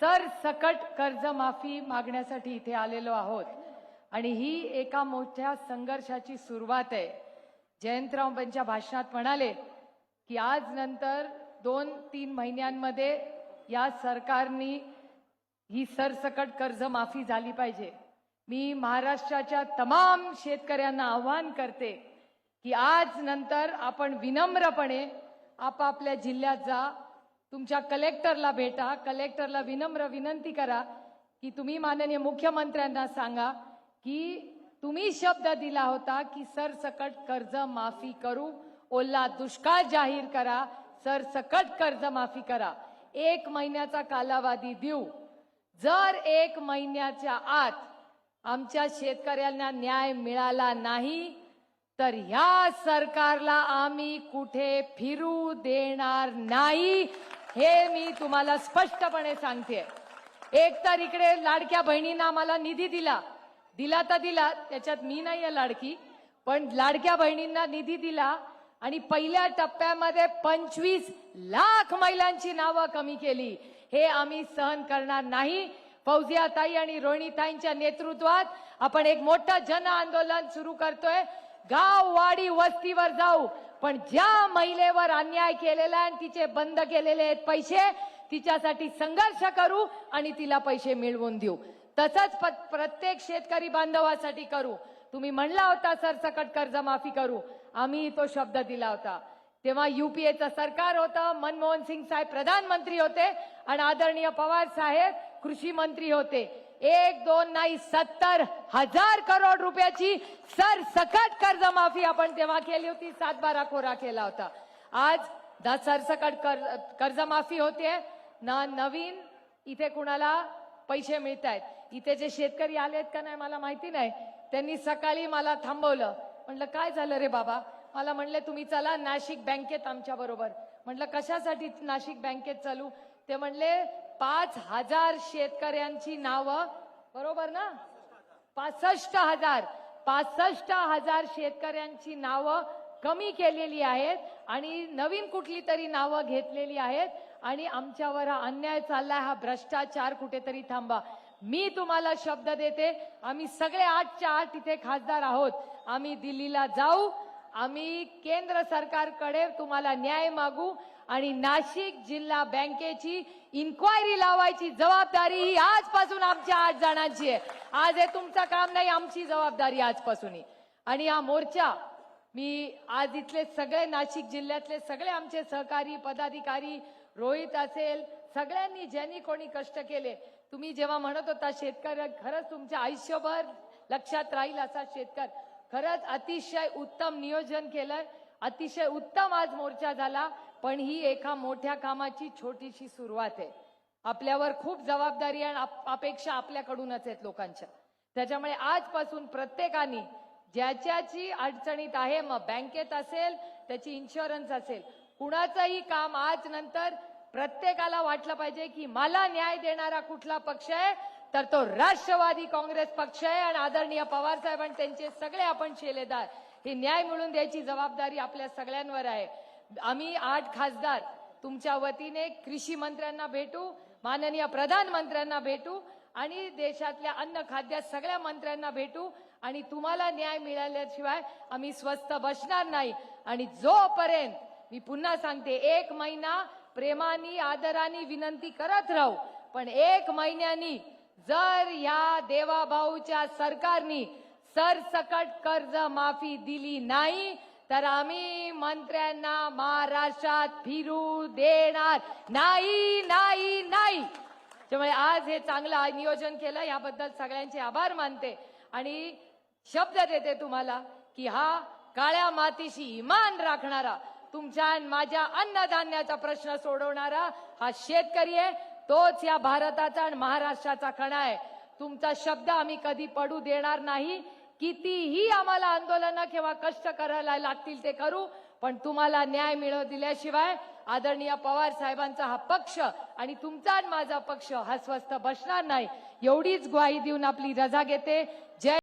सरसकट कर्जमाफी मागण्यासाठी इथे आलेलो आहोत. आणि ही एका मोठ्या संघर्षाची सुरुवात आहे. जयंतरावांच्या भाषणात म्हणाले की आज नंतर दोन तीन महिन्यांमध्ये या सरकारनी ही सरसकट कर्जमाफी झाली पाहिजे. मी महाराष्ट्राच्या तमाम शेतकऱ्यांना आवाहन करते की आज नंतर आपण विनम्रपणे आपापल्या जिल्ह्यात जा तुमच्या कलेक्टरला भेटा कलेक्टरला विनम्र विनंती करा की तुम्ही माननीय मुख्यमंत्र्यांना सांगा की तुम्ही शब्द दिला होता की सरसकट कर्ज माफी करू. ओला दुष्काळ जाहीर करा सरसकट कर्ज माफी करा. एक महिन्याचा कालावधी देऊ. जर एक महिन्याच्या आत आमच्या शेतकऱ्यांना न्याय मिळाला नाही तर ह्या सरकारला आम्ही कुठे फिरू देणार नाही? हे मी तुम्हाला स्पष्टपणे सांगते एक तर इकडे लाडक्या बहिणींना आम्हाला निधी दिला. दिला तर दिला त्याच्यात मी नाही आहे लाडकी पण लाडक्या बहिणींना निधी दिला आणि पहिल्या टप्प्यामध्ये पंचवीस लाख महिलांची नावं कमी केली. हे आम्ही सहन करणार नाही. फौजियाताई आणि रोहिणीताईंच्या नेतृत्वात आपण एक मोठं जन आंदोलन सुरू करतोय. गाव वाडी वस्तीवर जाऊ. पण ज्या महिलेवर अन्याय केलेला आणि तिचे बंद केलेले आहेत पैसे तिच्यासाठी संघर्ष करू आणि तिला पैसे मिळवून देऊ. तसंच प्रत्येक शेतकरी बांधवासाठी करू. तुम्ही म्हणला होता सरसकट कर्जमाफी करू. आम्ही तो शब्द दिला होता. तेव्हा युपीएचं सरकार होतं मनमोहन सिंग साहेब प्रधानमंत्री होते आणि आदरणीय पवार साहेब कृषी मंत्री होते. एक दोन नाही सत्तर हजार करोड रुपयाची सरसकट कर्जमाफी आपण तेव्हा केली होती सातबारा कोरा केला होता. आज द सरसकट कर्ज कर्जमाफी होते. ना नवीन इथे कुणाला पैसे मिळत आहेत इथे जे शेतकरी आलेत का नाही मला माहिती नाही. त्यांनी सकाळी मला थांबवलं. म्हटलं काय झालं रे बाबा? मला म्हणले तुम्ही चला नाशिक बँकेत आमच्या बरोबर. म्हटलं कशासाठी नाशिक बँकेत चालू? ते म्हणले पाच हजार शेतकऱ्यांची नावं बरोबर ना? पासष्ट हजार. पासष्ट हजार शेतकऱ्यांची नावं कमी केलेली आहेत आणि नवीन कुठली तरी नावं घेतलेली आहेत आणि आमच्यावर हा अन्याय चाललाय हा भ्रष्टाचार कुठेतरी थांबा. मी तुम्हाला शब्द देते आम्ही सगळे आठच्या आठ इथे खासदार आहोत. आम्ही दिल्लीला जाऊ आम्ही केंद्र सरकारकडे तुम्हाला न्याय मागू आणि नाशिक जिल्हा बँकेची इन्क्वायरी लावायची जबाबदारी ही आजपासून आमच्या आठ जणांची आहे. आज हे तुमचं काम नाही आमची जबाबदारी आजपासून आणि हा मोर्चा मी आज इथले सगळे नाशिक जिल्ह्यातले सगळे आमचे सहकारी पदाधिकारी रोहित असेल सगळ्यांनी ज्यांनी कोणी कष्ट केले तुम्ही जेव्हा म्हणत होता शेतकरी खरंच तुमच्या आयुष्यभर लक्षात राहील असा शेतकरी खरंच अतिशय उत्तम नियोजन केलं अतिशय उत्तम आज मोर्चा झाला पण ही एका मोठ्या कामाची छोटीशी सुरुवात आहे. आपल्यावर खूप जबाबदारी आणि अपेक्षा आपल्याकडूनच आहेत लोकांच्या. त्याच्यामुळे आजपासून प्रत्येकाने ज्याच्याची अडचणीत आहे मग बँकेत असेल त्याची इन्शुरन्स असेल कुणाचंही काम आज नंतर प्रत्येकाला वाटलं पाहिजे की मला न्याय देणारा कुठला पक्ष आहे तर तो राष्ट्रवादी काँग्रेस पक्ष आहे. आणि आदरणीय पवार साहेब आणि त्यांचे सगळे आपण शेलेदार हे न्याय मिळून द्यायची जबाबदारी आपल्या सगळ्यांवर आहे. आम्ही आठ खासदार तुमच्या वतीने कृषी मंत्र्यांना भेटू माननीय प्रधानमंत्र्यांना भेटू आणि देशातल्या अन्न खाद्य सगळ्या मंत्र्यांना भेटू आणि तुम्हाला न्याय मिळाल्याशिवाय आम्ही स्वस्त बसणार नाही. आणि जोपर्यंत मी पुन्हा सांगते एक महिना प्रेमानी आदरानी विनंती करत राहू पण एक महिन्यानी जर या देवाभाऊच्या सरकारनी सरसकट कर्ज माफी दिली नाही तर आम्ही मंत्र्यांना महाराष्ट्रात फिरू देणार नाही नाही नाही. त्यामुळे आज हे चांगलं नियोजन केलं याबद्दल सगळ्यांचे आभार मानते. आणि शब्द देते तुम्हाला की हा काळ्या मातीशी इमान राखणारा तुमच्या आणि माझ्या अन्नधान्याचा प्रश्न सोडवणारा हा शेतकरी आहे. तोच या भारताचा आणि महाराष्ट्राचा कणा आहे. तुमचा शब्द आम्ही कधी पडू देणार नाही. कितीही आम्हाला आंदोलनं किंवा कष्ट करायला लागतील ते करू पण तुम्हाला न्याय मिळव दिल्याशिवाय आदरणीय पवार साहेबांचा हा पक्ष आणि तुमचा आणि माझा पक्ष हा स्वस्थ बसणार नाही. एवढीच ग्वाही देऊन आपली रजा घेते. जय